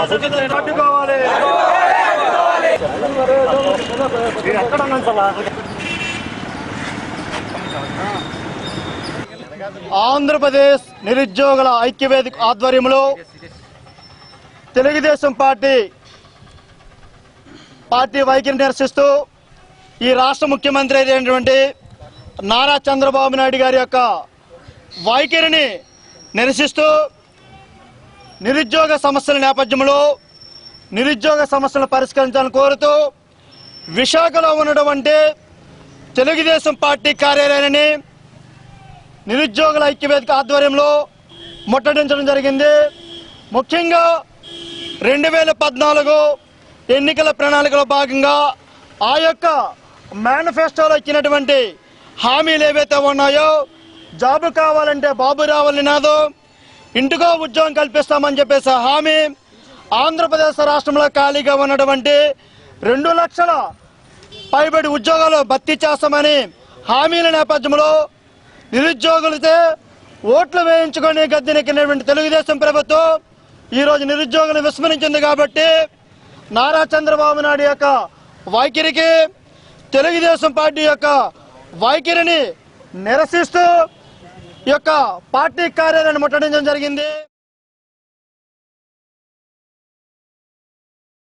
అడ్డుకోవాలి మీరు ఎక్కడ ఉన్నాను సార్ ఆంధ్రప్రదేశ్ నిరుద్యోగుల ఐక్యవేదిక ఆధ్వర్యంలో తెలుగుదేశం పార్టీ పార్టీ వైఖరి నిరసిస్తూ ఈ రాష్ట్ర ముఖ్యమంత్రి అయినటువంటి నారా చంద్రబాబు నాయుడు గారి యొక్క వైఖరిని నిరసిస్తూ నిరుద్యోగ సమస్యల నేపథ్యంలో నిరుద్యోగ సమస్యలను పరిష్కరించాలని కోరుతూ విశాఖలో ఉన్నటువంటి తెలుగుదేశం పార్టీ కార్యాలయాన్ని నిరుద్యోగుల ఐక్యవేదిక ఆధ్వర్యంలో ముట్టడించడం జరిగింది. ముఖ్యంగా రెండు వేల పద్నాలుగు ఎన్నికల ప్రణాళికలో భాగంగా ఆ యొక్క మేనిఫెస్టోలో ఇచ్చినటువంటి హామీలు ఏవైతే ఉన్నాయో జాబు కావాలంటే బాబు రావాలి నాదో ఇంటికో ఉద్యోగం కల్పిస్తామని చెప్పేసి ఆ హామీ ఆంధ్రప్రదేశ్ రాష్ట్రంలో ఖాళీగా ఉన్నటువంటి రెండు లక్షల పైబడి ఉద్యోగాలు భర్తీ చేస్తామని హామీల నేపథ్యంలో నిరుద్యోగులతో ఓట్లు వేయించుకొని గద్దెనెక్కినటువంటి తెలుగుదేశం ప్రభుత్వం ఈరోజు నిరుద్యోగులను విస్మరించింది కాబట్టి నారా చంద్రబాబు నాయుడు యొక్క వైఖరికి తెలుగుదేశం పార్టీ యొక్క వైఖరిని నిరసిస్తూ ఈ యొక్క పార్టీ కార్యాలయాన్ని ముట్టడించడం జరిగింది.